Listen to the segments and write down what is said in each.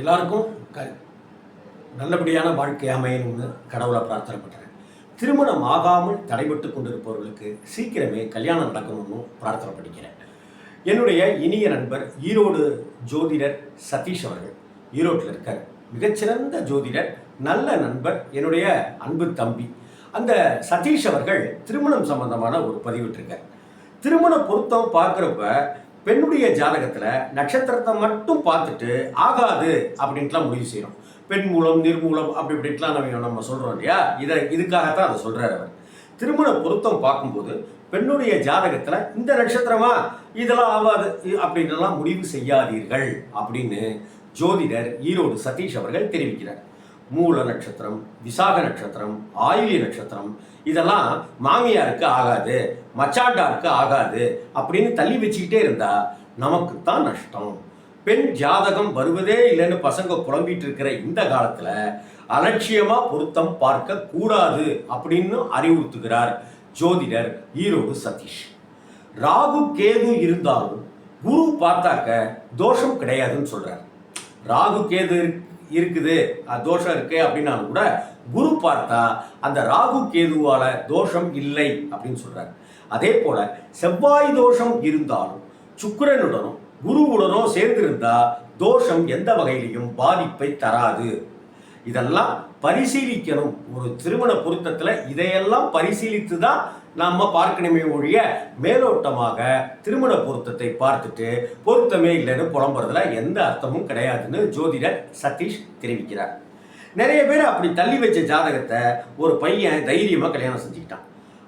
எல்லாருக்கும் க நல்லபடியான வாழ்க்கை அமையணும்னு கடவுளை பிரார்த்தனை பண்ணுறேன் திருமணம் ஆகாமல் தடைபட்டு கொண்டிருப்பவர்களுக்கு சீக்கிரமே கல்யாணம் நடக்கணும்னு பிரார்த்தனை பண்ணிக்கிறேன். என்னுடைய இனிய நண்பர் ஈரோடு ஜோதிடர் சதீஷ் அவர்கள் ஈரோட்டில் இருக்கார். மிகச்சிறந்த ஜோதிடர் நல்ல நண்பர் என்னுடைய அன்பு தம்பி. அந்த சதீஷ் அவர்கள் திருமணம் சம்பந்தமான ஒரு பதிவிட்டிருக்கார். திருமண பொருத்தம் பார்க்குறப்ப பெண்ணுடைய ஜாதகத்தில் நட்சத்திரத்தை மட்டும் பார்த்துட்டு ஆகாது அப்படின்ட்டுலாம் முடிவு செய்கிறோம் பெண் மூலம் நிர்மூலம் அப்படி இப்படின்ட்டுலாம் நம்ம நம்ம சொல்கிறோம் இல்லையா? இதை இதுக்காகத்தான் அதை சொல்கிறார் அவர். திருமண பொருத்தம் பார்க்கும்போது பெண்ணுடைய ஜாதகத்தில் இந்த நட்சத்திரமா இதெல்லாம் ஆகாது இ- முடிவு செய்யாதீர்கள் அப்படின்னு ஜோதிடர் ஈரோடு சதீஷ் அவர்கள் தெரிவிக்கிறார். மூல நட்சத்திரம் விசாக நட்சத்திரம் ஆயுளி நட்சத்திரம் இதெல்லாம் மாமியாருக்கு ஆகாது மச்சாண்டாருக்கு ஆகாது அப்படின்னு தள்ளி வச்சுக்கிட்டே இருந்தா நமக்கு தான் நஷ்டம். பெண் ஜாதகம் வருவதே இல்லைன்னு பசங்க புலம்பிட்டு இருக்கிற இந்த காலத்துல அலட்சியமா பொருத்தம் பார்க்க கூடாது அப்படின்னு அறிவுறுத்துகிறார் ஜோதிடர் ஈரோடு சதீஷ். ராகு கேது இருந்தாலும் குரு பார்த்தாக்க தோஷம் கிடையாதுன்னு சொல்றார். ராகு கேது இருக்குது. தோஷம் இருக்கு அப்படின்னாலும் கூட குரு பார்த்தா அந்த ராகு கேதுவால தோஷம் இல்லை அப்படின்னு சொல்றாரு. அதே போல செவ்வாய் தோஷம் இருந்தாலும் சுக்கரனுடனும் குருவுடனும் சேர்ந்திருந்தா தோஷம் எந்த வகையிலையும் பாதிப்பை தராது. இதெல்லாம் பரிசீலிக்கணும். ஒரு திருமண பொருத்தத்தில் இதையெல்லாம் பரிசீலித்து தான் நம்ம பார்க்கணுமே ஒழிய மேலோட்டமாக திருமண பொருத்தத்தை பார்த்துட்டு பொருத்தமே இல்லைன்னு புலம்புறதுல எந்த அர்த்தமும் கிடையாதுன்னு ஜோதிடர் சதீஷ் தெரிவிக்கிறார். நிறைய பேர் அப்படி தள்ளி வச்ச ஜாதகத்தை ஒரு பையன் தைரியமாக கல்யாணம் செஞ்சுக்கிட்டான்.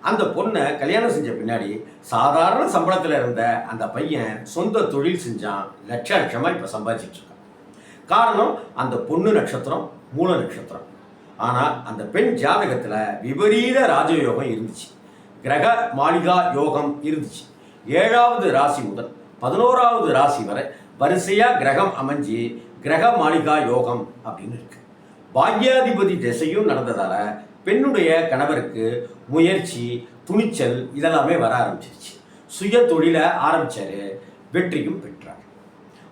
அந்த பொண்ணை கல்யாணம் செஞ்ச பின்னாடி சாதாரண சம்பளத்தில் இருந்த அந்த பையன் சொந்த தொழில் செஞ்சான். லட்ச லட்சமாக இப்போ சம்பாதிச்சிட்டு இருக்கான். காரணம் அந்த பொண்ணு நட்சத்திரம் மூல நட்சத்திரம். ஆனால் அந்த பெண் ஜாதகத்தில் விபரீத ராஜயோகம் இருந்துச்சு. கிரக மாளிகா யோகம் இருந்துச்சு. ஏழாவது ராசி முதல் பதினோராவது ராசி வரை வரிசையாக கிரகம் அமைஞ்சு கிரக மாளிகா யோகம் அப்படின்னு இருக்கு. பாக்யாதிபதி திசையும் நடந்ததால் பெண்ணுடைய கணவருக்கு முயற்சி துணிச்சல் இதெல்லாமே வர ஆரம்பிச்சிருச்சு. சுய தொழிலை ஆரம்பித்தார் வெற்றியும் பெற்றார்.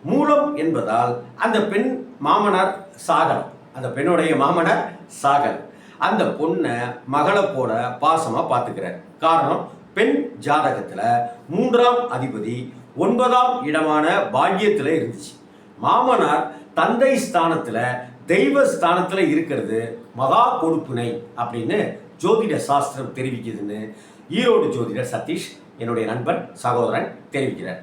மூலம் என்பதால் அந்த பெண் மாமனார் சாகலம். அந்த பெண்ணுடைய மாமனார் சாகல் அந்த பொண்ணை மகளை போல பாசமாக பார்த்துக்கிறார் காரணம் பெண் ஜாதகத்தில் மூன்றாம் அதிபதி ஒன்பதாம் இடமான பாக்கியத்தில் இருந்துச்சு. மாமனார் தந்தை ஸ்தானத்தில் தெய்வ ஸ்தானத்தில் இருக்கிறது மகா கொடுப்பினை அப்படின்னு ஜோதிட சாஸ்திரம் தெரிவிக்குதுன்னு ஈரோடு ஜோதிடர் சதீஷ் என்னுடைய நண்பன் சகோதரன் தெரிவிக்கிறார்.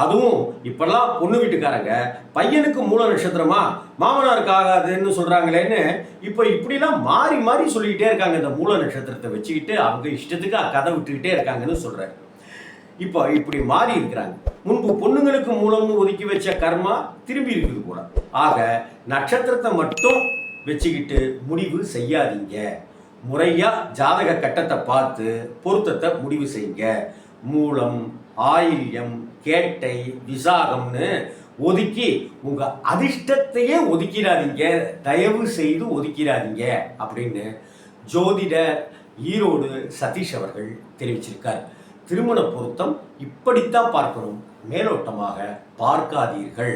அதுவும் இப்பெல்லாம் பொண்ணு வீட்டுக்காரங்க பையனுக்கு மூல நட்சத்திரமா மாமனாருக்கு ஆகாதுன்னு சொல்றாங்களேன்னு இப்போ இப்படிலாம் மாறி மாறி சொல்லிக்கிட்டே இருக்காங்க. இந்த மூல நட்சத்திரத்தை வச்சுக்கிட்டு அவங்க இஷ்டத்துக்கு கதை விட்டுக்கிட்டே இருக்காங்கன்னு சொல்றாரு. இப்போ இப்படி மாறி இருக்கிறாங்க. முன்பு பொண்ணுங்களுக்கு மூலம்னு ஒதுக்கி வச்ச கர்மா திரும்பி இருக்குது கூட ஆக நட்சத்திரத்தை மட்டும் வச்சுக்கிட்டு முடிவு செய்யாதீங்க. முறையாக ஜாதக கட்டத்தை பார்த்து பொருத்தத்தை முடிவு செய்யுங்க. மூலம் ஆயில்யம் கேட்டை விசாகம்னு ஒதுக்கி உங்க அதிர்ஷ்டத்தையே ஒதுக்கிடாதீங்க. தயவு செய்து ஒதுக்கிடாதீங்க அப்படின்னு ஜோதிட ஈரோடு சதீஷ் அவர்கள் தெரிவிச்சிருக்கார். திருமண பொருத்தம் இப்படித்தான் பார்க்கணும் மேலோட்டமாக பார்க்காதீர்கள்.